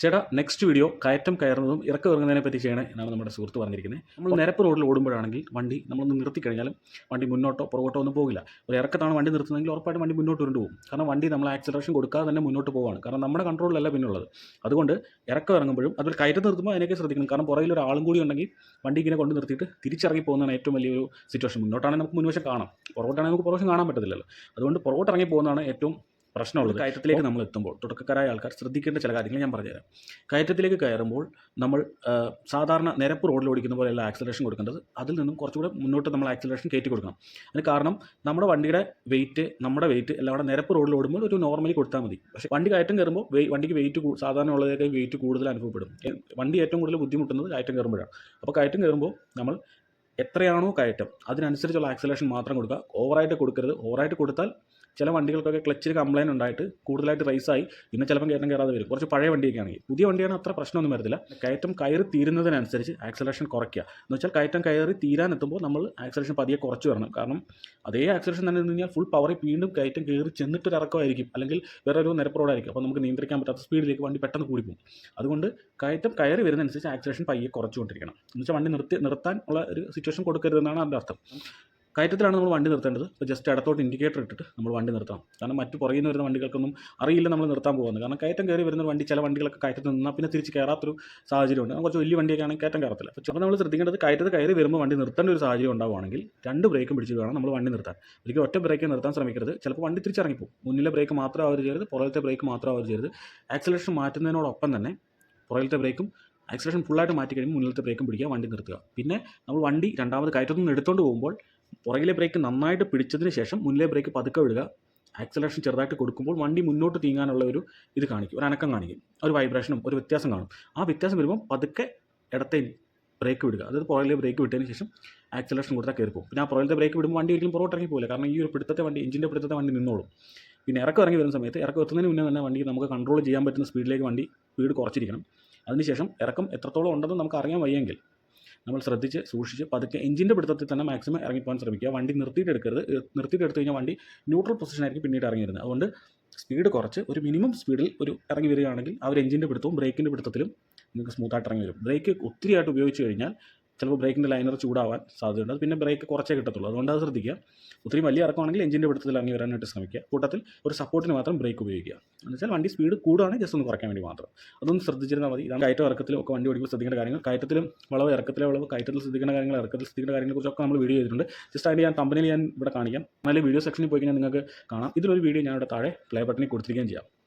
ചേട്ടാ next video കയറ്റം കയറുന്നതും ഇറക്കം ഇറങ്ങുന്നതിനെ പറ്റി ചെയ്യണേ എന്നാണ് നമ്മുടെ സുഹൃത്ത് പറഞ്ഞിരിക്കുന്നത് നമ്മൾ നിരപ്പ് റോഡിൽ ഓടുമ്പോഴാണെങ്കിൽ വണ്ടി നമ്മളൊന്ന് നിർത്തി കഴിഞ്ഞാലും വണ്ടി മുന്നോട്ടോ പുറകോട്ടോ ഒന്നും പോകില്ല. ഒരു ഇറക്കത്താണ് വണ്ടി നിർത്തുന്നതെങ്കിൽ ഉറപ്പായിട്ട് വണ്ടി മുന്നോട്ട് ഉരുണ്ട് പോകും കാരണം വണ്ടി നമ്മൾ ആക്സിലറേഷൻ കൊടുക്കാതെ തന്നെ മുന്നോട്ട് പോവാണ്. കാരണം നമ്മുടെ കൺട്രോളിലല്ല പിന്നുള്ളത്. അതുകൊണ്ട് ഇറക്കം ഇറങ്ങുമ്പോഴും അതിൽ കയറ്റം നിർത്തുമ്പോൾ അതിനൊക്കെ ശ്രദ്ധിക്കണം. കാരണം പുറകിൽ ഒരു ആളും കൂടി ഉണ്ടെങ്കിൽ വണ്ടി ഇങ്ങനെ കൊണ്ട് നിർത്തിയിട്ട് തിരിച്ചിറങ്ങി പോകുന്നതാണ് ഏറ്റവും വലിയൊരു സിറ്റുവേഷൻ മുന്നോട്ടാണെങ്കിൽ നമുക്ക് മുൻവശം കാണാം. പുറകോട്ടാണെങ്കിൽ നമുക്ക് പുറവശം കാണാൻ പറ്റത്തില്ലല്ലോ. അതുകൊണ്ട് പുറകോട്ട് ഇറങ്ങി പോകുന്നതാണ് ഏറ്റവും പ്രശ്നമുള്ളത്. കയറ്റത്തിലേക്ക് നമ്മൾ എത്തുമ്പോൾ തുടക്കക്കാരായ ആൾക്കാർ ശ്രദ്ധിക്കേണ്ട ചില കാര്യങ്ങൾ ഞാൻ പറഞ്ഞുതരാം. കയറ്റത്തിലേക്ക് കയറുമ്പോൾ നമ്മൾ സാധാരണ നിരപ്പ് റോഡിൽ ഓടിക്കുന്ന പോലെയല്ല ആക്സിലറേഷൻ കൊടുക്കേണ്ടത്. അതിൽ നിന്നും കുറച്ചുകൂടെ മുന്നോട്ട് നമ്മൾ ആക്സിലറേഷൻ കയറ്റി കൊടുക്കണം. അതിന് കാരണം നമ്മുടെ വണ്ടിയുടെ വെയിറ്റ് നമ്മുടെ വെയിറ്റ് എല്ലാം കൂടെ നിരപ്പ് റോഡിൽ ഓടുമ്പോൾ ഒരു നോർമലി കൊടുത്താൽ മതി. പക്ഷേ വണ്ടി കയറ്റം കയറുമ്പോൾ വണ്ടിക്ക് വെയിറ്റ് സാധാരണ ഉള്ളതൊക്കെ വെയിറ്റ് കൂടുതൽ അനുഭവപ്പെടും. വണ്ടി ഏറ്റവും കൂടുതൽ ബുദ്ധിമുട്ടുന്നത് കയറ്റം കയറുമ്പോഴാണ്. അപ്പോൾ കയറ്റം കയറുമ്പോൾ നമ്മൾ എത്രയാണോ കയറ്റം അതിനനുസരിച്ചുള്ള ആക്സിലേഷൻ മാത്രം കൊടുക്കുക. ഓവറായിട്ട് കൊടുക്കരുത്. ഓവറായിട്ട് കൊടുത്താൽ ചില വണ്ടികൾക്കൊക്കെ ക്ലച്ചിൽ കംപ്ലൈന്റ് ഉണ്ടായിട്ട് കൂടുതലായിട്ട് റൈസായി പിന്നെ ചിലപ്പം കയറ്റം കയറാതെ വരും. കുറച്ച് പഴയ വണ്ടിയൊക്കെ ആണെങ്കിൽ പുതിയ വണ്ടിയാണ് അത്ര പ്രശ്നമൊന്നും വരത്തില്ല. കയറ്റം കയറി തീരുന്നതിനനുസരിച്ച് ആക്സലേഷൻ കുറയ്ക്കുക. എന്ന് വെച്ചാൽ കയറ്റം കയറി തീരാനെത്തുമ്പോൾ നമ്മൾ ആക്സലേഷൻ പതിയെ കുറച്ച് വരണം. കാരണം അതേ ആക്സലേഷൻ തന്നെ കഴിഞ്ഞാൽ ഫുൾ പവറിൽ വീണ്ടും കയറ്റം കയറി ചെന്നിട്ടൊരു ഇറക്കമായിരിക്കും. അല്ലെങ്കിൽ വേറെ ഒരു നിരപ്പുറോടായിരിക്കും അപ്പോൾ നമുക്ക് നിയന്ത്രിക്കാൻ പറ്റാത്ത സ്പീഡിലേക്ക് വണ്ടി പെട്ടെന്ന് കൂടിപ്പോകും. അതുകൊണ്ട് കയറ്റം കയറി വരുന്നതനുസരിച്ച് ആക്സലേഷൻ പയ്യെ കുറച്ചുകൊണ്ടിരിക്കണം. എന്ന് വെച്ചാൽ വണ്ടി നിർത്തി നിർത്താൻ ഉള്ള ഒരു സിറ്റുവേഷൻ കൊടുക്കരുതെന്നാണ് അതിന്റെ അർത്ഥം. കയറ്റത്തിലാണ് നമ്മൾ വണ്ടി നിർത്തേണ്ടത്. അപ്പോൾ ജസ്റ്റ് ഇടത്തോട്ട് ഇൻഡിക്കേറ്റർ ഇട്ടിട്ട് നമ്മൾ വണ്ടി നിർത്തണം. കാരണം മറ്റു പുറകിൽ നിന്ന് വരുന്ന വണ്ടികൾക്കൊന്നും അറിയില്ല നമ്മൾ നിർത്താൻ പോകുന്നത്. കാരണം കയറ്റം കയറി വരുന്ന വണ്ടി ചില വണ്ടികളൊക്കെ കയറ്റത്ത് നിന്നാൽ പിന്നെ തിരിച്ച് കയറാത്തൊരു സാഹചര്യമുണ്ട്. കുറച്ച് വലിയ വണ്ടിയൊക്കെ ആണെങ്കിൽ കയറ്റം കയറത്തില്ല. അപ്പോൾ നമ്മൾ ശ്രദ്ധിക്കേണ്ടത് കയറ്റത്ത് കയറി വരുമ്പോൾ വണ്ടി നിർത്തേണ്ട ഒരു സാഹചര്യം ഉണ്ടാവുകയാണെങ്കിൽ രണ്ട് ബ്രേക്കും പിടിച്ച് വേണം നമ്മൾ വണ്ടി നിർത്താൻ. ഒരിക്കലും ഒറ്റ ബ്രേക്ക് നിർത്താൻ ശ്രമിക്കരുത്. ചിലപ്പോൾ വണ്ടി തിരിച്ചിറങ്ങിപ്പോകും മുന്നിലെ ബ്രേക്ക് മാത്രം അവർ ചെയ്യരുത് പുറകിലത്തെ ബ്രേക്ക് മാത്രം അവർ ചെയ്യരുത്. ആക്സലേഷൻ മാറ്റുന്നതിനോടൊപ്പം തന്നെ പുറകിലത്തെ ബ്രേക്കും ആക്സലേഷൻ ഫുള്ളായിട്ട് മാറ്റി കഴിയുമ്പോൾ മുന്നിലത്തെ ബ്രേക്കും പിടിക്കുക വണ്ടി നിർത്തുക. പിന്നെ നമ്മൾ വണ്ടി രണ്ടാമത് കയറ്റത്തുനിന്ന് എടുത്തുകൊണ്ട് പോകുമ്പോൾ പുറകിലെ ബ്രേക്ക് നന്നായിട്ട് പിടിച്ചതിന് ശേഷം മുന്നിലെ ബ്രേക്ക് പതുക്കെ വിടുക. ആക്സലേഷൻ ചെറുതായിട്ട് കൊടുക്കുമ്പോൾ വണ്ടി മുന്നോട്ട് തീങ്ങാനുള്ള ഒരു ഇത് കാണിക്കും. ഒരു അനക്കം കാണിക്കും. ഒരു വൈബ്രേഷനും ഒരു വ്യത്യാസം കാണും. ആ വ്യത്യാസം വരുമ്പോൾ പതുക്കെ ഇടത്തെ ബ്രേക്ക് വിടുക. അതായത് പുറകിലെ ബ്രേക്ക് വിട്ടതിന് ശേഷം ആക്സലേഷൻ കൊടുത്താൽ കയറി പോകും. പിന്നെ ആ പുറകിലത്തെ ബ്രേക്ക് വിടുമ്പോൾ വണ്ടി ഒരിക്കലും പുറകോട്ട് ഇറങ്ങി പോകില്ല കാരണം ഈ ഒരു പിടുത്തത്തെ വണ്ടി എഞ്ചിന്റെ പിടുത്തത്തെ വണ്ടി നിന്നോളും. പിന്നെ ഇറക്കം ഇറങ്ങി വരുന്ന സമയത്ത് ഇറക്കം എത്തുന്നതിന് മുന്നേ തന്നെ വണ്ടി നമുക്ക് കൺട്രോൾ ചെയ്യാൻ പറ്റുന്ന സ്പീഡിലേക്ക് വണ്ടി സ്പീഡ് കുറച്ചിരിക്കണം. അതിനുശേഷം ഇറക്കം എത്രത്തോളം ഉണ്ടെന്ന് നമുക്ക് അറിയാൻ വയ്യെങ്കിൽ നമ്മൾ ശ്രദ്ധിച്ച് സൂക്ഷിച്ച് പതുക്കെ എഞ്ചിന്റെ പിടുത്തത്തിൽ തന്നെ മാക്സിമം ഇറങ്ങിപ്പോകാൻ ശ്രമിക്കുക. വണ്ടി നിർത്തിയിട്ട് എടുക്കരുത് നിർത്തിയിട്ട് എടുത്തു കഴിഞ്ഞാൽ വണ്ടി ന്യൂട്രൽ പൊസിഷനായിരിക്കും പിന്നീട് ഇറങ്ങി വരുന്നത് അതുകൊണ്ട് സ്പീഡ് കുറച്ച് ഒരു മിനിമം സ്പീഡിൽ ഒരു ഇറങ്ങി വരികയാണെങ്കിൽ ആ എഞ്ചിന്റെ പിടുത്തവും ബ്രേക്കിന്റെ പിടുത്തത്തിലും നിങ്ങൾക്ക് സ്മൂത്തായിട്ട് ഇറങ്ങി വരും. ബ്രേക്ക് ഒത്തിരിയായിട്ട് ഉപയോഗിച്ച് കഴിഞ്ഞാൽ ചിലപ്പോൾ ബ്രേക്കിന്റെ ലൈനർ ചൂടാവാൻ സാധ്യതയുണ്ട്. പിന്നെ ബ്രേക്ക് കുറച്ചേ കിട്ടത്തുള്ളൂ. അതുകൊണ്ട് അത് ശ്രദ്ധിക്കുക. ഒത്തിരി വലിയ ഇറക്കമാണെങ്കിൽ എഞ്ചിന്റെ പിടുത്തത്തിൽ ഇറങ്ങി വരാനായിട്ട് ശ്രമിക്കുക. കൂട്ടത്തിൽ ഒരു സപ്പോർട്ടിന് മാത്രം ബ്രേക്ക് ഉപയോഗിക്കുക. എന്ന് വെച്ചാൽ വണ്ടി സ്പീഡ് കൂടുകയാണെങ്കിൽ ജസ്റ്റ് ഒന്ന് കുറയ്ക്കാൻ വേണ്ടി മാത്രം. അതൊന്ന് ശ്രദ്ധിച്ചിരുന്നാൽ മതി. ഇതാണ് കയറ്റം ഇറക്കത്തിലും ഒക്കെ വണ്ടി ഓടിക്കുമ്പോൾ ശ്രദ്ധിക്കേണ്ട കാര്യങ്ങൾ. കയറ്റത്തിലും വളവ് ഇറക്കത്തിലെ വളവ് കയറ്റത്തിൽ ശ്രദ്ധിക്കേണ്ട കാര്യങ്ങൾ ഇറക്കത്തിൽ ശ്രദ്ധിക്കേണ്ട കാര്യങ്ങളെക്കുറിച്ചൊക്കെ നമ്മൾ വീഡിയോ ചെയ്തിട്ടുണ്ട്. ജസ്റ്റ് അതിന്റെ ഞാൻ കമ്പനിയിൽ ഞാൻ ഇവിടെ കാണിക്കാം. നല്ല വീഡിയോ സെക്ഷനിൽ പോയി കഴിഞ്ഞാൽ നിങ്ങൾക്ക് കാണാം. ഇതിലൊരു വീഡിയോ ഞാൻ ഇവിടെ താഴെ പ്ലേ ബട്ടണിൽ കൊടുത്തിരിക്കുകയും ചെയ്യാം.